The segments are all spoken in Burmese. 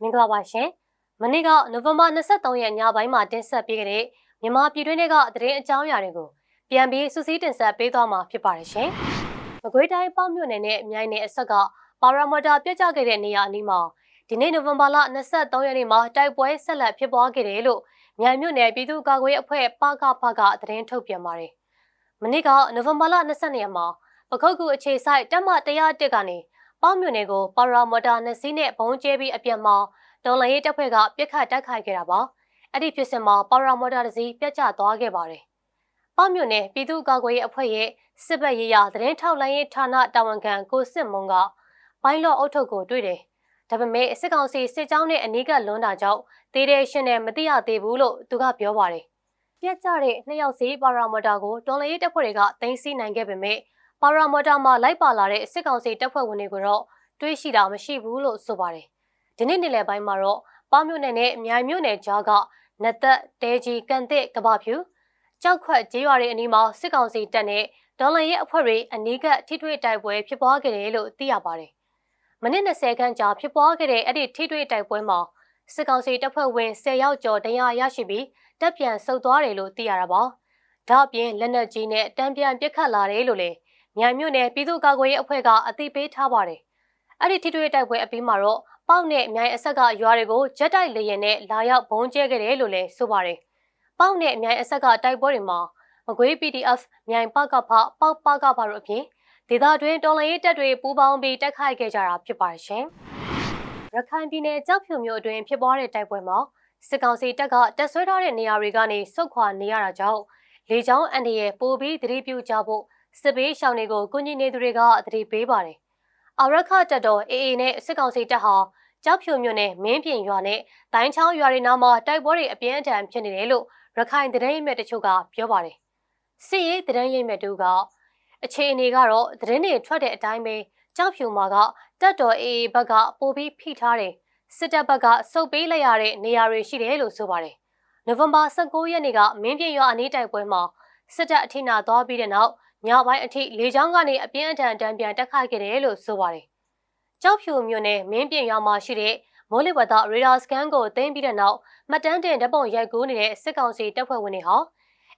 မင်္ဂလာပါရှင်။မနေ့ကနိုဝင်ဘာ23ရက်ညပိုင်းမှာတင်ဆက်ပေးခဲ့တဲ့မြန်မာပြည်တွင်းတွေကသတင်းအကြောင်းအရာတွေကိုပြန်ပြီးစူးစီးတင်ဆက်ပေးသွားမှာဖြစ်ပါတယ်ရှင်။မကွေးတိုင်းပေါ့မြို့နယ်နဲ့မြိုင်နယ်အဆက်ကပါရာမော်တာပြတ်ကျခဲ့တဲ့နေရာအနီးမှာဒီနေ့နိုဝင်ဘာလ23ရက်နေ့မှာတိုက်ပွဲဆက်လက်ဖြစ်ပွားခဲ့တယ်လို့မြိုင်မြို့နယ်ပြည်သူ့ကာကွယ်ရေးအဖွဲ့ပကဖကသတင်းထုတ်ပြန်ပါတယ်။မနေ့ကနိုဝင်ဘာလ22ရက်မှာပခုတ်ကူအခြေဆိုင်တက်မ101ကနေ ပေါမြို့နယ်ကိုပါရာမော်တာနှစ်စီးနဲ့ဘုံကျဲပြီးအပြတ်မှာဒေါ်လာရေးတပ်ဖွဲ့ကပြစ်ခတ်တိုက်ခိုက်ခဲ့တာပါအဲ့ဒီဖြစ်စဉ်မှာပါရာမော်တာတစ်စီးပြတ်ကျသွားခဲ့ပါတယ်ပေါမြို့နယ်ပြည်သူ့ကာကွယ်ရေးအဖွဲ့ရဲ့စစ်ဘက်ရေးရာသတင်းထောက်လိုင်းရေးဌာနတာဝန်ခံကိုစစ်မုံကဘိုင်းလော့အုပ်ထုပ်ကိုတွေ့တယ်ဒါပေမဲ့စစ်ကောင်စီစစ်ကြောင်းနဲ့အနီးကလွန်းတာကြောင့်တေးတဲ့ရှင်နဲ့မသိရသေးဘူးလို့သူကပြောပါတယ်ပြတ်ကျတဲ့နှစ်ယောက်စီပါရာမော်တာကိုဒေါ်လာရေးတပ်ဖွဲ့တွေကတင်စီနိုင်ခဲ့ပေမဲ့ ပါရာမော်တာမှာလိုက်ပါလာတဲ့စစ်ကောင်စီတပ်ဖွဲ့ဝင်တွေကိုတော့တွေးရှိတာမရှိဘူးလို့ဆိုပါတယ်။ဒီနေ့နေ့လယ်ပိုင်းမှာတော့ပါမြို့နယ်နဲ့မြိုင်မြို့နယ်ကြားကနတ်သက်တဲကြီးကန်တဲ့ကဘာဖြူကြောက်ခွက်ကြေးရွာတွေအနီးမှာစစ်ကောင်စီတပ်နဲ့ဒေါ်လန်ရဲ့အဖွဲ့တွေအနီးကထိထွေတိုက်ပွဲဖြစ်ပွားခဲ့တယ်လို့သိရပါတယ်။မိနစ်20ခန့်ကြာဖြစ်ပွားခဲ့တဲ့အဲ့ဒီထိထွေတိုက်ပွဲမှာစစ်ကောင်စီတပ်ဖွဲ့ဝင်10ယောက်ကျော်တရားရရှိပြီးတပ်ပြန်ဆုတ်သွားတယ်လို့သိရတာပါ။ဒါ့အပြင်လက်နက်ကြီးနဲ့တံပြန်ပစ်ခတ်လာတယ်လို့လည်း မြိုင်မြို့နယ်ပြည်သူ့ကာကွယ်ရေးအဖွဲ့ကအသိပေးထားပါတယ်။အဲ့ဒီထိတွေ့တိုက်ပွဲအပြီးမှာတော့ပေါက်နဲ့မြိုင်အဆက်ကရွာတွေကိုဂျက်တိုက်လေယာဉ်နဲ့လာရောက်ဘုံကျဲခဲ့တယ်လို့လည်းဆိုပါတယ်။ပေါက်နဲ့မြိုင်အဆက်ကတိုက်ပွဲတွေမှာမကွေး PDF မြိုင်ပကဖပေါက်ပကဖတို့အပြင်ဒေသတွင်းတော်လှန်ရေးတပ်တွေပူးပေါင်းပြီးတိုက်ခိုက်ခဲ့ကြတာဖြစ်ပါတယ်ရှင်။ရခိုင်ပြည်နယ်ကြောက်ဖြူမြို့အတွင်းဖြစ်ပွားတဲ့တိုက်ပွဲမှာစစ်ကောင်စီတပ်ကတပ်ဆွဲထားတဲ့နေရာတွေကနေဆုတ်ခွာနေရတာကြောင့်လေကြောင်းအန်ဒီရဲ့ပိုပြီးသတိပြုကြဖို့ စစ်ဘေးရှောင်တွေကိုကုညီနေသူတွေကသတိပေးပါတယ်။အာရခတပ်တော် AA နဲ့စစ်ကောင်စီတပ်ဟာကြောက်ဖြူမြို့နယ်မင်းပြင်ရွာနဲ့တိုင်းချောင်းရွာတွေနားမှာတိုက်ပွဲတွေအပြင်းအထန်ဖြစ်နေတယ်လို့ရခိုင်သတင်းရိပ်မြစ်တချို့ကပြောပါတယ်။စစ်ရေးသတင်းရိပ်မြစ်တို့ကအခြေအနေကတော့သတင်းတွေထွက်တဲ့အတိုင်းပဲကြောက်ဖြူမှာကတပ်တော် AA ဘက်ကပိုပြီးဖိထားတယ်။စစ်တပ်ဘက်ကစုပ်ပေးလိုက်ရတဲ့နေရာတွေရှိတယ်လို့ဆိုပါတယ်။နိုဝင်ဘာ19ရက်နေ့ကမင်းပြင်ရွာအနီးတိုက်ပွဲမှာစစ်တပ်အထိနာသွားပြီးတဲ့နောက် ညပိုင်းအထိလေကြောင်းကနေအပြင်းအထန်တံပြန်တက်ခိုက်ခဲ့တယ်လို့ဆိုပါတယ်။ကြောက်ဖြူမြို့နယ်မင်းပြင်ရွာမှာရှိတဲ့မိုးလေဝသရေဒါစကန်ကိုသိမ်းပြီးတဲ့နောက်မှတ်တမ်းတင်ဓာတ်ပုံရိုက်ကူးနေတဲ့စစ်ကောင်စီတပ်ဖွဲ့ဝင်တွေဟာ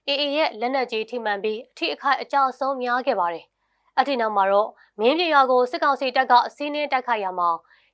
အေအေရဲ့လက်နက်ကြီးထိမှန်ပြီးအထိအခိုက်အကျဆုံးများခဲ့ပါတယ်။အထိနောက်မှာတော့မင်းပြင်ရွာကိုစစ်ကောင်စီတပ်ကစီးနှင်းတိုက်ခိုက်ရမှာ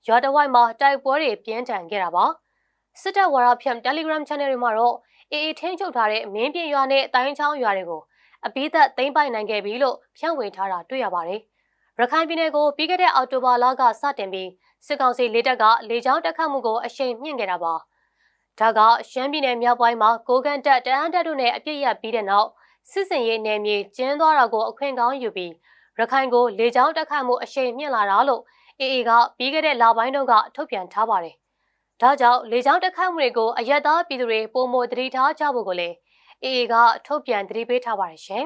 ရွာတဝိုက်မှာတိုက်ပွဲတွေပြင်းထန်ခဲ့တာပါ။စစ်တပ်ဝါရဖြန့် Telegram Channel တွေမှာတော့အေအေထင်းချုပ်ထားတဲ့မင်းပြင်ရွာနဲ့တိုင်းချောင်းရွာတွေကို အပိသက်သိမ်းပိုက်နိုင်ခဲ့ပြီလို့ဖြန့်ဝေထားတာတွေ့ရပါတယ်။ရခိုင်ပြည်နယ်ကိုပြီးခဲ့တဲ့အောက်တိုဘာလကစတင်ပြီးစစ်ကောင်စီလေးတပ်ကလေကြောင်းတက်ခတ်မှုကိုအရှိန်မြင့်ခဲ့တာပါ။ဒါကရှမ်းပြည်နယ်မြောက်ပိုင်းမှာကိုကန်တက်တအန်းတက်တို့နဲ့အပြစ်ရပြီးတဲ့နောက်စစ်စင်ရေးနယ်မြေကျင်းသွားတာကိုအခွင့်ကောင်းယူပြီးရခိုင်ကိုလေကြောင်းတက်ခတ်မှုအရှိန်မြင့်လာတာလို့အေအေကပြီးခဲ့တဲ့လပိုင်းတုန်းကထုတ်ပြန်ထားပါတယ်။ဒါကြောင့်လေကြောင်းတက်ခတ်မှုတွေကိုအရက်သားပြည်သူတွေပုံမတတိထားကြဖို့ကိုလည်း အေအေကထုတ်ပြန်သတိပေးထားပါတယ်ရှင်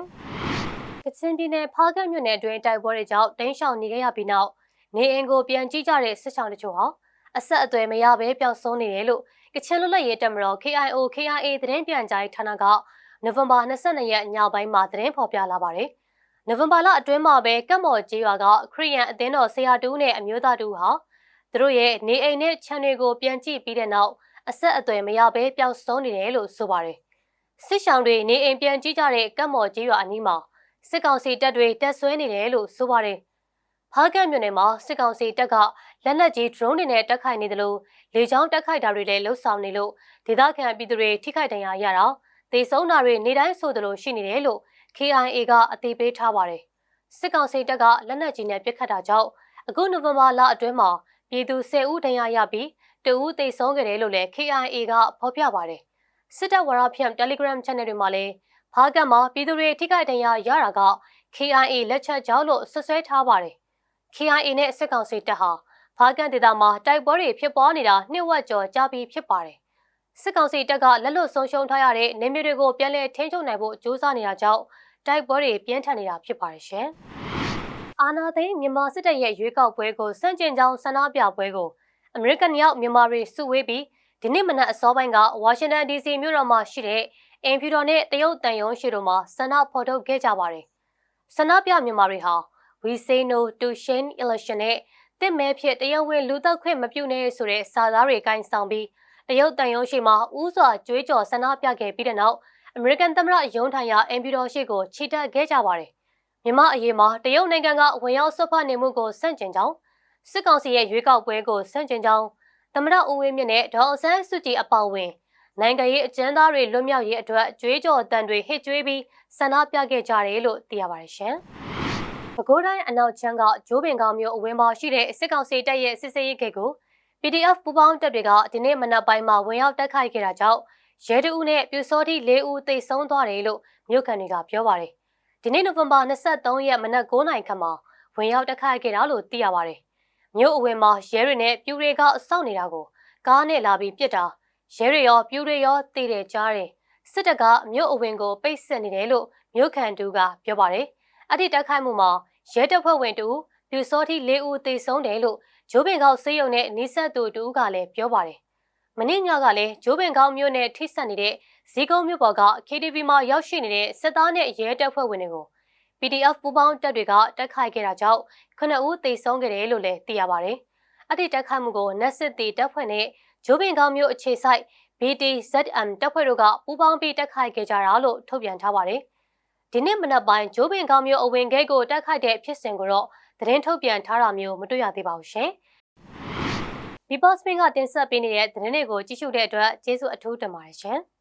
။ကချင်ပြည်နယ်ဖားကတ်မြို့နယ်အတွင်းတိုက်ပွဲတွေကြောင့်တင်းရှောင်နေခဲ့ရပြီးနောက်နေအိမ်ကိုပြန်ကြည့်ကြတဲ့စစ်ဆောင်တချို့ဟာအဆက်အသွယ်မရဘဲပျောက်ဆုံးနေတယ်လို့ကချင်လွတ်လပ်ရေးတပ်မတော် KIO KIA သတင်းပြန်ကြားဌာနကနိုဝင်ဘာ22ရက်ညပိုင်းမှာသတင်းဖော်ပြလာပါတယ်။နိုဝင်ဘာလအတွင်းမှာပဲကတ်မော်ကျေးရွာကခရီးရန်အသင်းတော်ဆရာတူးနဲ့အမျိုးသားတူဟာသူတို့ရဲ့နေအိမ်နဲ့ခြံတွေကိုပြန်ကြည့်ပြီးတဲ့နောက်အဆက်အသွယ်မရဘဲပျောက်ဆုံးနေတယ်လို့ဆိုပါတယ် စစ်ရှောင်းတွေနေအိမ်ပြန်ကြည့်ကြတဲ့ကတ်မော်ကြီးရွာအနီးမှာစစ်ကောင်စီတပ်တွေတက်ဆွဲနေတယ်လို့ဆိုပါတယ်။ဖားကန့်မြို့နယ်မှာစစ်ကောင်စီတပ်ကလက်နက်ကြီး drone တွေနဲ့တက်ခိုက်နေတယ်လို့လေကြောင်းတက်ခိုက်တာတွေလည်းလှုပ်ဆောင်နေလို့ဒေသခံပြည်သူတွေထိခိုက်ဒဏ်ရာရတာသေဆုံးတာတွေနေတိုင်းဆိုသလိုရှိနေတယ်လို့ KIA ကအသိပေးထားပါတယ်။စစ်ကောင်စီတပ်ကလက်နက်ကြီးနဲ့ပစ်ခတ်တာကြောင့်အခုနိုဝင်ဘာလအတွင်းမှာပြည်သူ10ဦးဒဏ်ရာရပြီးတဦးသေဆုံးခဲ့တယ်လို့လည်း KIA ကဖော်ပြပါတယ် စစ်တပ်ဝရဖြန့် Telegram Channel တွေမှာလည်းဖားကတ်မှာပြည်သူတွေထိခိုက်ဒဏ်ရာရတာက KIA လက်ချက်ကြောင့်လို့ဆွဆွဲထားပါတယ်။ KIA နဲ့စစ်ကောင်စီတပ်ဟာဖားကတ်ဒေသမှာတိုက်ပွဲတွေဖြစ်ပွားနေတာနှစ်ဝက်ကျော်ကြာပြီဖြစ်ပါတယ်။စစ်ကောင်စီတပ်ကလက်လွတ်ဆုံးရှုံးထားရတဲ့နေမျိုးတွေကိုပြန်လည်ထိန်းချုပ်နိုင်ဖို့ကြိုးစားနေတာကြောင့်တိုက်ပွဲတွေပြင်းထန်နေတာဖြစ်ပါတယ်ရှင်။အာနာသိန်းမြန်မာစစ်တပ်ရဲ့ရွေးကောက်ပွဲကိုစန့်ကျင်ကြောင်းဆန္ဒပြပွဲကိုအမေရိကန်ရောက်မြန်မာတွေစုဝေးပြီး ဒီနေ့မနက်အစောပိုင်းကဝါရှင်တန် DC မြို့တော်မှာရှိတဲ့အင်ဖြူတော်နဲ့တရုတ်တန်ယုံရှိတို့မှာဆန္ဒဖော်ထုတ်ခဲ့ကြပါတယ်။ဆန္ဒပြမြန်မာတွေဟာ We say no to Shane election နဲ့တစ်မဲဖြစ်တရုတ်ဝင်လူသက်ခွင့်မပြုနဲ့ဆိုတဲ့စာသားတွေကင်ဆောင်ပြီးတရုတ်တန်ယုံရှိမှာဥစွာကြွေးကြော်ဆန္ဒပြခဲ့ပြီးတဲ့နောက်အမေရိကန်သမ္မတရုံးထိုင်ရာအင်ပီတော်ရှိကိုချီတက်ခဲ့ကြပါတယ်။မြမအရေးမှာတရုတ်နိုင်ငံကဝင်ရောက်ဆွတ်ဖက်နေမှုကိုစန့်ကျင်ကြောင်းစစ်ကောင်စီရဲ့ရွေးကောက်ပွဲကိုစန့်ကျင်ကြောင်း သမ္မတဦးဝင်းမြင့်နဲ့ဒေါ်အောင်ဆန်းစုကြည်အပေါအဝင်နိုင်ငံရေးအကျဉ်းသားတွေလွတ်မြောက်ရေးအတွက်ကြွေးကြော်တန်တွေဟစ်ကြွေးပြီးဆန္ဒပြခဲ့ကြတယ်လို့သိရပါတယ်ရှင်။ပဲခူးတိုင်းအနောက်ချမ်းကဂျိုးပင်ကောင်မျိုးအဝင်းပေါ်ရှိတဲ့စစ်ကောင်စီတပ်ရဲ့စစ်စေးရေးဂိတ်ကို PDF ပူပေါင်းတပ်တွေကဒီနေ့မနက်ပိုင်းမှာဝင်ရောက်တိုက်ခိုက်ခဲ့တာကြောင့်ရဲတအုပ်နဲ့ပြူစောတိ၄ဦးသေဆုံးသွားတယ်လို့မြို့ခံတွေကပြောပါတယ်။ဒီနေ့နိုဝင်ဘာ23ရက်မနက်9:00နာရီခန့်မှာဝင်ရောက်တိုက်ခိုက်ခဲ့တာလို့သိရပါတယ်။ မြို့အဝင်မှာရဲတွေနဲ့ပြူတွေကစောင့်နေတာကိုကားနဲ့လာပြီးပြစ်တာရဲတွေရောပြူတွေရောတေးတယ်ကြားတယ်စစ်တပ်ကမြို့အဝင်ကိုပိတ်ဆက်နေတယ်လို့မြို့ခံတူကပြောပါတယ်။အဲ့ဒီတိုက်ခိုက်မှုမှာရဲတပ်ဖွဲ့ဝင်တူပြူစောတိ၄ဦးသေဆုံးတယ်လို့ဂျိုးပင်ကောက်စေးရုံနဲ့နီးစပ်သူတူကလည်းပြောပါတယ်။မင်းညကလည်းဂျိုးပင်ကောက်မြို့နဲ့ထိစပ်နေတဲ့ဇီကုန်းမြို့ပေါ်က KTV မှာရောက်ရှိနေတဲ့စစ်သားနဲ့ရဲတပ်ဖွဲ့ဝင်တွေကို PDF ပူပေါင်းတပ်တွေကတိုက်ခိုက်ခဲ့တာကြောင့်ခုနှစ်ဦးသေဆုံးခဲ့တယ်လို့လည်းသိရပါတယ်။အဲ့ဒီတိုက်ခိုက်မှုကိုနက်စစ်တီတပ်ဖွဲ့နဲ့ဂျိုးပင်ကောက်မြို့အခြေစိုက် BTZM တပ်ဖွဲ့တို့ကပူးပေါင်းပြီးတိုက်ခိုက်ခဲ့ကြတာလို့ထုတ်ပြန်ထားပါတယ်။ဒီနေ့မနက်ပိုင်းဂျိုးပင်ကောက်မြို့အဝင်ဂိတ်ကိုတိုက်ခိုက်တဲ့ဖြစ်စဉ်ကိုတော့သတင်းထုတ်ပြန်ထားတာမျိုးမတွေ့ရသေးပါဘူးရှင်။ People Spin ကတင်ဆက်ပေးနေတဲ့သတင်းတွေကိုကြည့်ရှုတဲ့အတွက်ကျေးဇူးအထူးတင်ပါတယ်ရှင်။